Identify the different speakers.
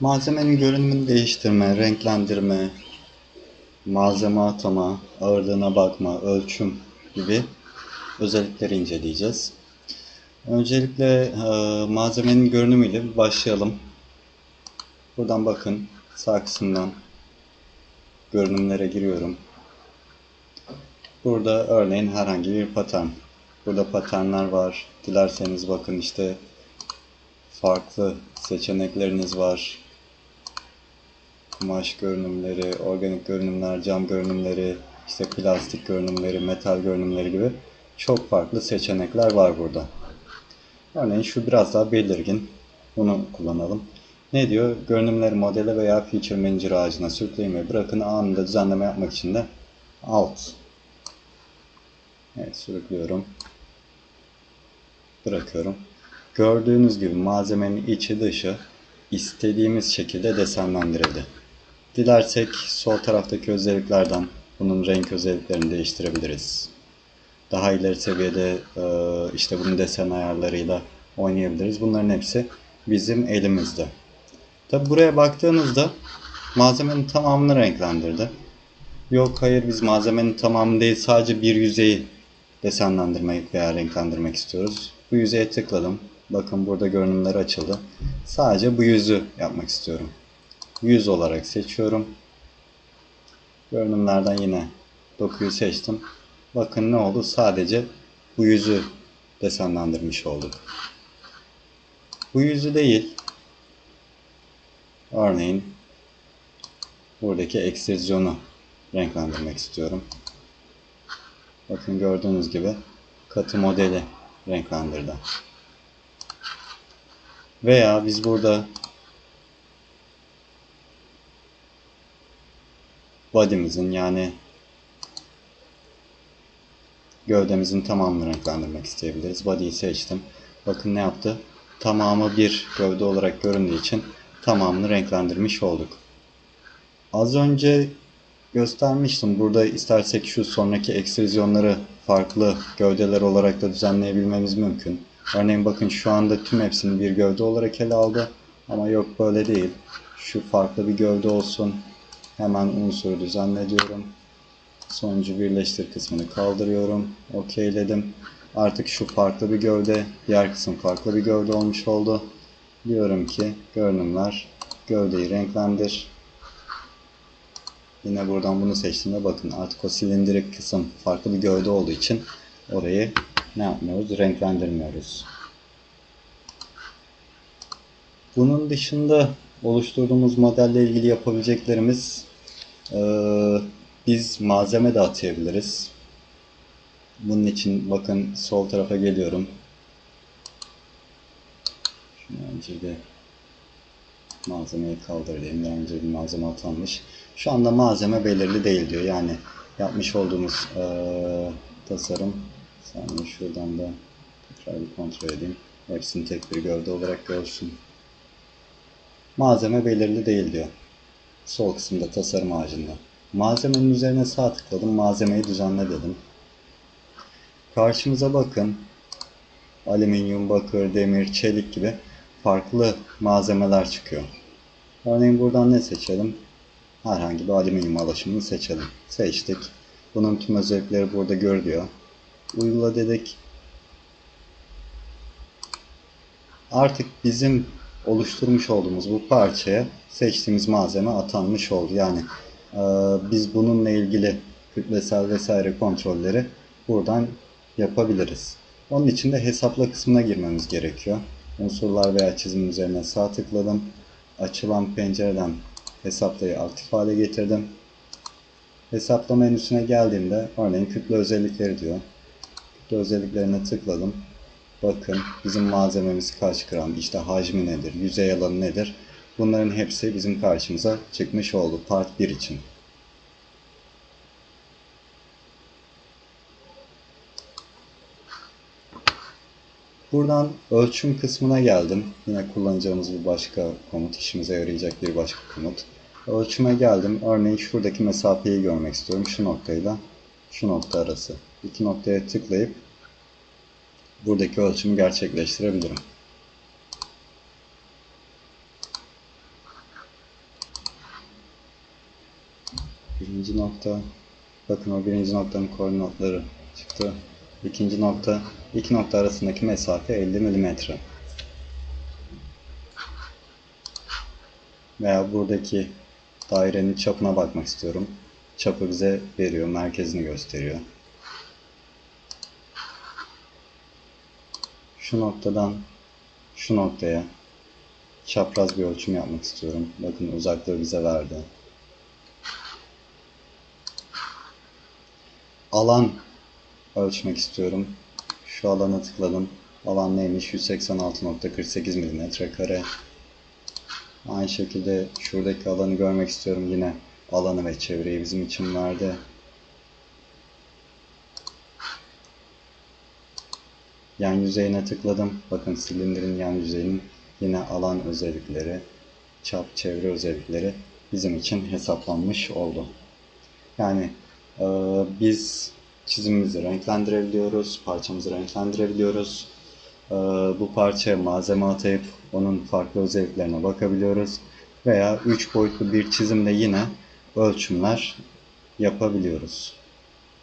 Speaker 1: Malzemenin görünümünü değiştirme, renklendirme, malzeme atama, ağırlığına bakma, ölçüm gibi özellikleri inceleyeceğiz. Öncelikle e, malzemenin görünümüyle başlayalım. Buradan bakın sağ kısımdan görünümlere giriyorum. Burada örneğin herhangi bir patern. Burada paternler var. Dilerseniz bakın işte farklı seçenekleriniz var. Kumaş görünümleri, organik görünümler, cam görünümleri, işte plastik görünümleri, metal görünümleri gibi çok farklı seçenekler var burada. Örneğin şu biraz daha belirgin. Bunu kullanalım. Ne diyor? Görünümleri modele veya feature manager ağacına sürükleyin ve bırakın anında düzenleme yapmak için de alt. Evet sürüklüyorum. Bırakıyorum. Gördüğünüz gibi malzemenin içi dışı istediğimiz şekilde desenlendirildi. Dilersek sol taraftaki özelliklerden bunun renk özelliklerini değiştirebiliriz. Daha ileri seviyede e, işte bunun desen ayarlarıyla oynayabiliriz. Bunların hepsi bizim elimizde. Tabi buraya baktığınızda malzemenin tamamını renklendirdi. Yok hayır biz malzemenin tamamını değil sadece bir yüzeyi desenlendirmek veya renklendirmek istiyoruz. Bu yüzeye tıkladım. Bakın burada görünümler açıldı. Sadece bu yüzü yapmak istiyorum. Yüz olarak seçiyorum. Görünümlerden yine dokuyu seçtim. Bakın ne oldu? Sadece bu yüzü desenlendirmiş olduk. Bu yüzü değil. Örneğin buradaki ekstrizyonu renklendirmek istiyorum. Bakın gördüğünüz gibi katı modeli renklendirdi. Veya biz burada body'mizin yani gövdemizin tamamını renklendirmek isteyebiliriz. Body'yi seçtim. Bakın ne yaptı? Tamamı bir gövde olarak göründüğü için tamamını renklendirmiş olduk. Az önce göstermiştim. Burada istersek şu sonraki ekstrizyonları farklı gövdeler olarak da düzenleyebilmemiz mümkün. Örneğin bakın şu anda tüm hepsini bir gövde olarak ele aldı. Ama yok böyle değil. Şu farklı bir gövde olsun. Hemen unsuru düzenle diyorum. Sonucu birleştir kısmını kaldırıyorum. Okeyledim. Artık şu farklı bir gövde, diğer kısım farklı bir gövde olmuş oldu. Diyorum ki görünümler, gövdeyi renklendir. Yine buradan bunu seçtiğimde bakın artık o silindirik kısım farklı bir gövde olduğu için orayı ne yapmıyoruz? Renklendirmiyoruz. Bunun dışında oluşturduğumuz modelle ilgili yapabileceklerimiz ee, biz malzeme de atayabiliriz. Bunun için bakın sol tarafa geliyorum. Şunu önce bir malzemeyi kaldır diyeyim. Daha önce bir malzeme atanmış. Şu anda malzeme belirli değil diyor. Yani yapmış olduğumuz ee, tasarım saniye şuradan da tekrar bir kontrol edeyim. Hepsini tek bir gövde olarak görsün. Malzeme belirli değil diyor. Sol kısımda tasarım ağacında. Malzemenin üzerine sağ tıkladım. Malzemeyi düzenle dedim. Karşımıza bakın. Alüminyum, bakır, demir, çelik gibi farklı malzemeler çıkıyor. Örneğin buradan ne seçelim? Herhangi bir alüminyum alaşımını seçelim. Seçtik. Bunun tüm özellikleri burada görülüyor. Uygula dedik. Artık bizim oluşturmuş olduğumuz bu parçaya seçtiğimiz malzeme atanmış oldu. Yani e, biz bununla ilgili kütlesel vesaire kontrolleri buradan yapabiliriz. Onun için de hesapla kısmına girmemiz gerekiyor. Unsurlar veya çizim üzerine sağ tıkladım. Açılan pencereden hesaplayı aktif hale getirdim. Hesapla menüsüne geldiğimde örneğin kütle özellikleri diyor. Kütle özelliklerine tıkladım. Bakın bizim malzememiz kaç gram, işte hacmi nedir, yüzey alanı nedir? Bunların hepsi bizim karşımıza çıkmış oldu part 1 için. Buradan ölçüm kısmına geldim. Yine kullanacağımız bir başka komut, işimize yarayacak bir başka komut. Ölçüme geldim. Örneğin şuradaki mesafeyi görmek istiyorum. Şu noktayla şu nokta arası. İki noktaya tıklayıp buradaki ölçümü gerçekleştirebilirim. Birinci nokta, bakın o birinci noktanın koordinatları çıktı. İkinci nokta, iki nokta arasındaki mesafe 50 milimetre. Veya buradaki dairenin çapına bakmak istiyorum. Çapı bize veriyor, merkezini gösteriyor. Şu noktadan şu noktaya çapraz bir ölçüm yapmak istiyorum. Bakın uzaklığı bize verdi. Alan ölçmek istiyorum. Şu alana tıkladım. Alan neymiş? 186.48 milimetre kare. Aynı şekilde şuradaki alanı görmek istiyorum. Yine alanı ve çevreyi bizim için verdi. Yan yüzeyine tıkladım. Bakın silindirin yan yüzeyinin yine alan özellikleri, çap çevre özellikleri bizim için hesaplanmış oldu. Yani e, biz çizimimizi renklendirebiliyoruz, parçamızı renklendirebiliyoruz. E, bu parçaya malzeme atayıp onun farklı özelliklerine bakabiliyoruz. Veya 3 boyutlu bir çizimde yine ölçümler yapabiliyoruz.